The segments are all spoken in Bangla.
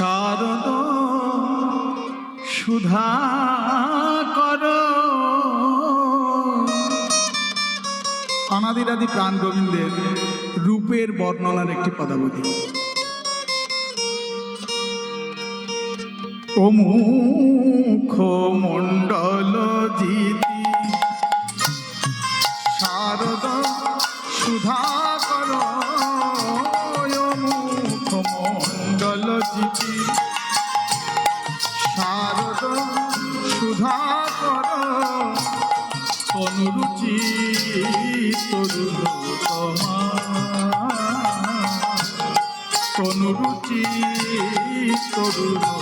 শারদ সুধা কর। অনাদিরাদি প্রাণ গোবিন্দের রূপের বর্ণনার একটি পদাবলী। অমুখ মণ্ডল জিতি। শারদ সুধা মণ্ডল শারদ সুধা কর অনুরুচি তরুণ অনুরুচি তরুণ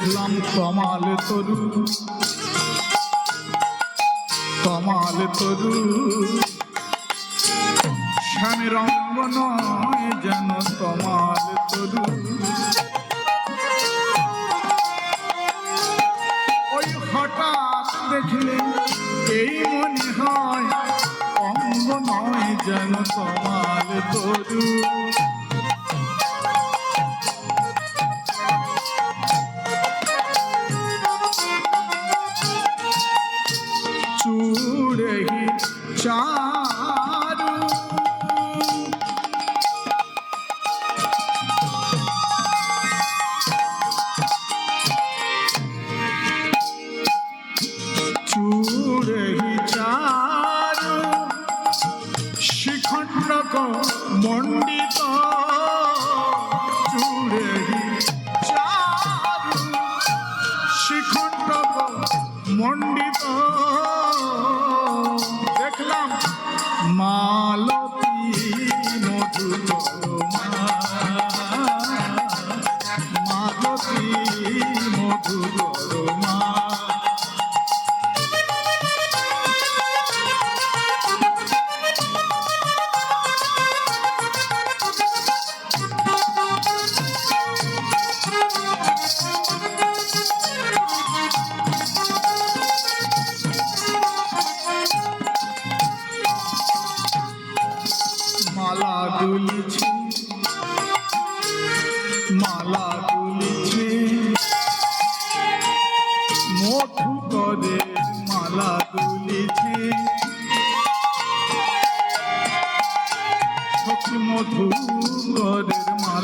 দেখলাম কমাল তরু। কমাল তরু। স্বামীর অঙ্গ নয় যেন তমাল তরু। ওই হঠাৎ দেখলে এই মনে হয় অঙ্গ নয় যেন তমাল তরু।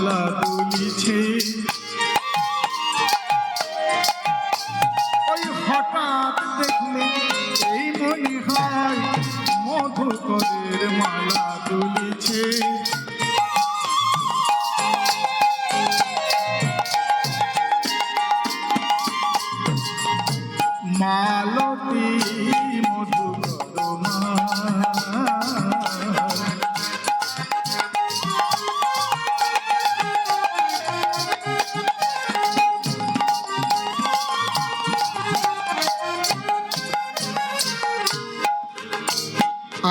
মালা দুলিছে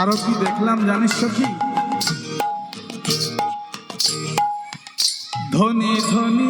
আরও কি দেখলাম জানিস সখী ধনী ধনী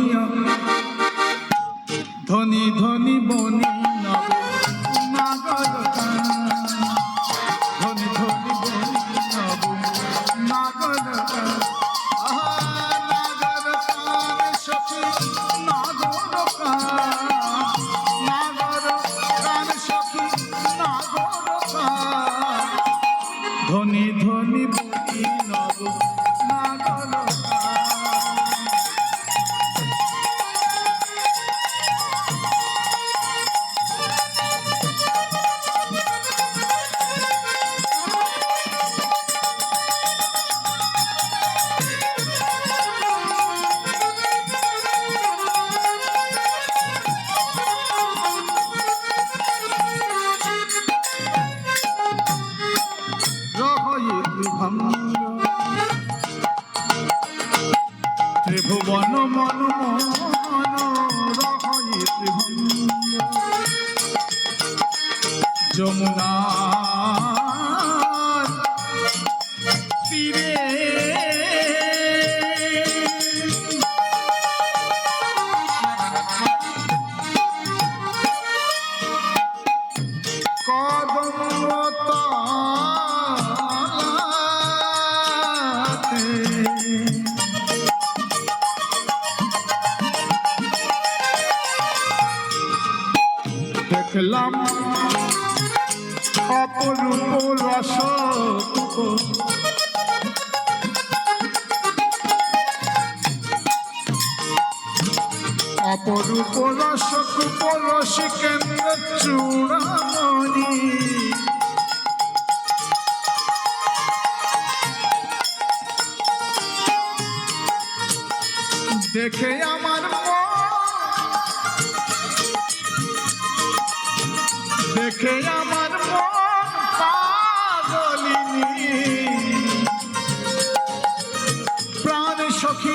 অপরূপ রস রস কেন্দ্র চূড়ামণি। দেখে আমার দেখে আমার পাগলিনী। প্রাণ সখিরে কি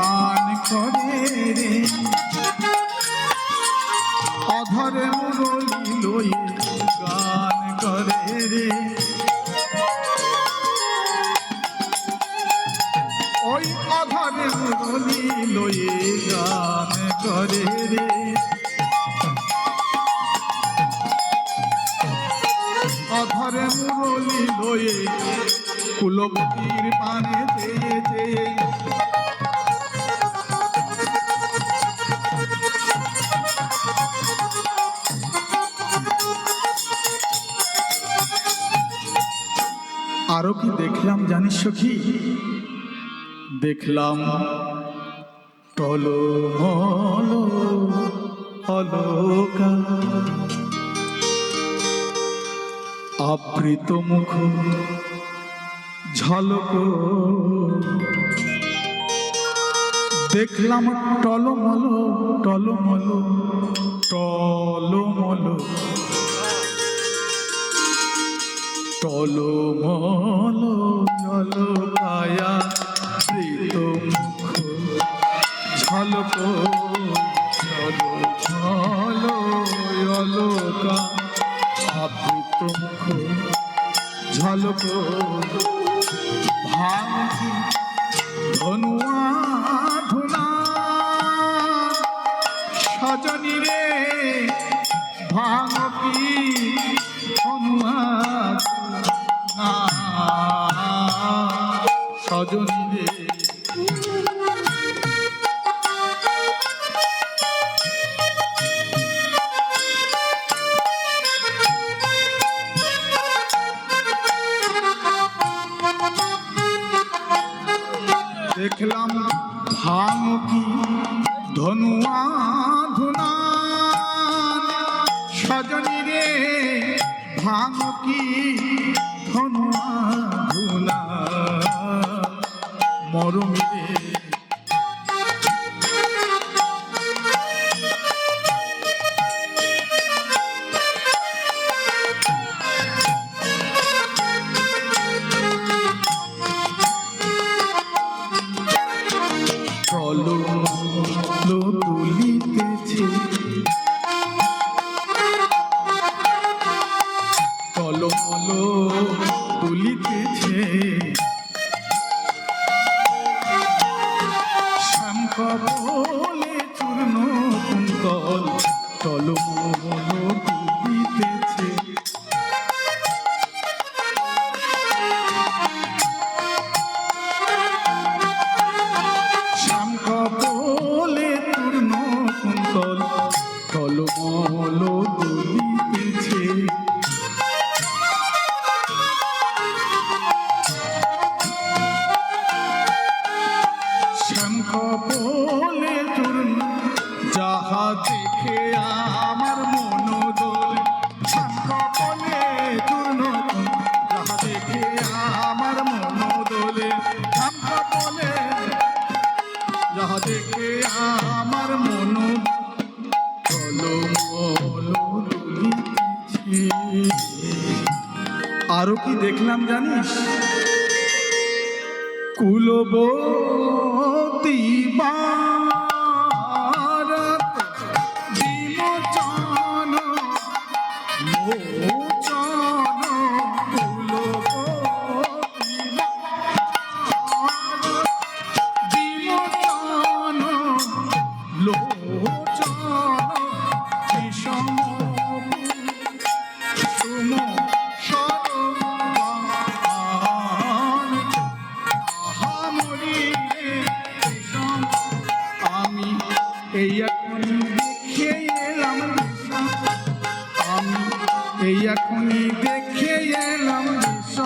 গান করে রে। অধরে মুরলি লই গান করে রে। ওই অধরে মুরলি লই গান করে রে। অধরে মুরলি লয়ে কুলবতীর পানে জানিস সখী দেখলাম টলমল অলকা। আবৃত মুখ ঝলক। দেখলাম টলমল টলমল টলমল। টলমল আয়া প্রীত মুখ ঝলক ঝলঝল অলকা আবৃত মুখ ঝলক দেখলাম ভাঙকি ধনুয়া ধুনা সজনী রে ভানুকি ধনুয়া ধুনা মরুমি রে আমার মন দোলে ঠাম্পা বলে, যাহা দেখে আমার মন আরও কি দেখলাম জানিস? কুলবতী বা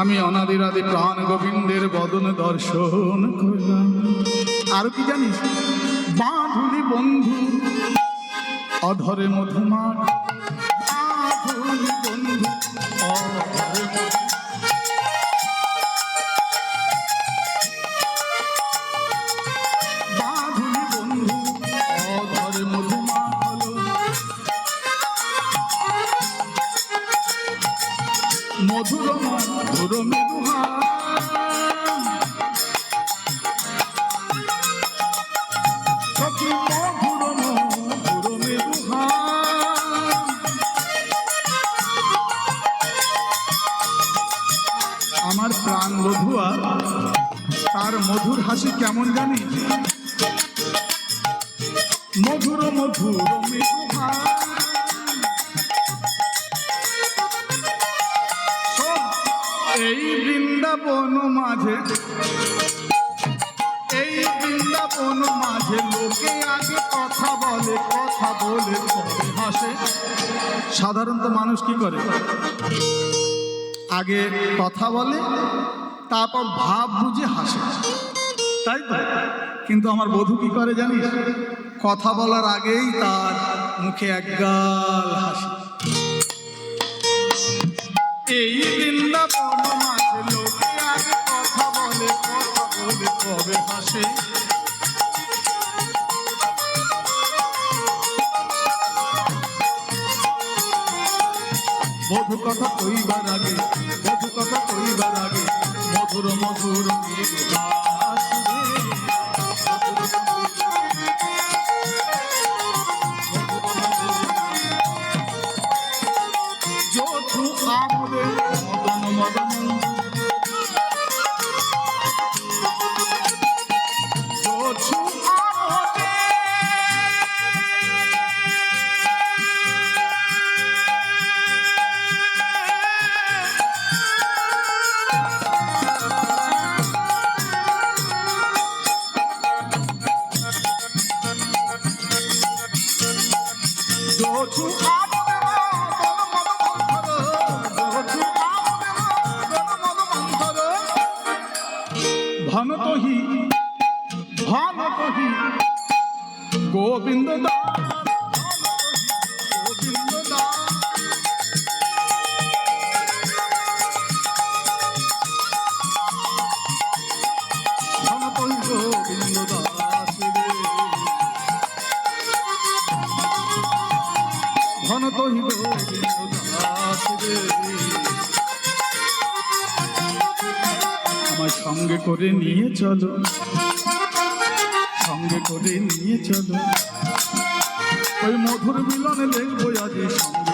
আমি অনাদিরাদি প্রাণ গোবিন্দের বদন দর্শন করলাম। আর কি জানিস? বাঁধুলি বন্ধু, অধরে মধুমার বন্ধু, অধরে মধু মধুর মধুর আমার প্রাণ বধুয়া তার মধুর হাসি কেমন জানি? এই বৃন্দাবন মাঝে, এই বৃন্দাবন মাঝে লোকে আগে কথা বলে কথা বলে হাসে। সাধারণত মানুষ কি করে? আগে কথা বলে, তারপর ভাব বুঝে হাসে। তাই তো? কিন্তু আমার বধূ কি করে জানিস? কথা বলার আগেই তার মুখে একগাল হাসি। কথা কইবার আগে মধু কথা কইবার আগে মধুর মধুর মদন মদন ধনতহি ভনতহি গোবিন্দ দাস দাস রে আমার সঙ্গে করে নিয়ে চলো। সঙ্গে করে নিয়ে চলো। ওই মধুর মিলনে দেখব আজ সঙ্গে।